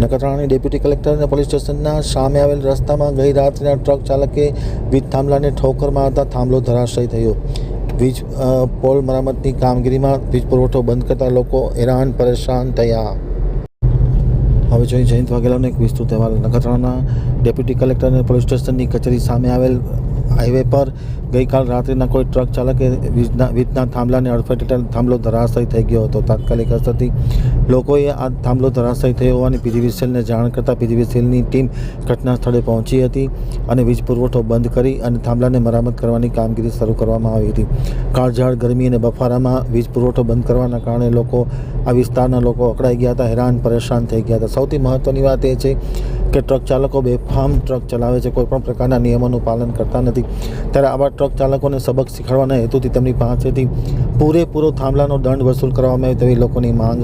નખત્રાણાની deputy collector અને police સ્ટેશનના સામે આવેલ રસ્તામાં ગઈ રાત્રિના ટ્રક ચાલકે વીજ થાંભલાને ઠોકર મારતા થાંભલો ધરાશય થયો. વીજ પોલ મરામતની કામગીરીમાં વીજ પુરવઠો બંધ કરતા લોકો હેરાન, પરેશાન થયા. હવે જોઈએ જયંત વાઘેલાનો એક વિસ્તૃત અહેવાલ. નખત્રાણાના ડેપ્યુટી કલેક્ટર અને પોલીસ સ્ટેશનની કચેરી સામે આવેલ હાઈવે પર ગઈકાલ રાત્રિના કોઈ ટ્રક ચાલકે વીજના વીજના થાંભલાને અડફેટે થાંભલો ધરાશય થઈ ગયો હતો. તાત્કાલિક અસરથી લોકોએ આ થાંભલો ધરાશય થયો હોવાની પીજીવીસીએલને જાણ કરતાં પીજીવીસીએલની ટીમ ઘટના સ્થળે પહોંચી હતી અને વીજ પુરવઠો બંધ કરી અને થાંભલાને મરામત કરવાની કામગીરી શરૂ કરવામાં આવી હતી. કાળઝાળ ગરમી અને બફારામાં વીજ પુરવઠો બંધ કરવાના કારણે લોકો આ વિસ્તારના લોકો અકળાઈ ગયા હતા, હેરાન, પરેશાન થઈ ગયા હતા. સૌથી મહત્ત્વની વાત એ છે કે ટ્રક ચાલકો બેફામ ટ્રક ચલાવે છે કોઈપણ પ્રકારના નિયમોનું પાલન કરતા નથી. ત્યારે આવા ટ્રક ચાલકોને સબક શીખવાડવાના હેતુથી તેમની પાસેથી પૂરેપૂરો થાંભલાનો દંડ વસૂલ કરવામાં આવે તેવી લોકોની માંગ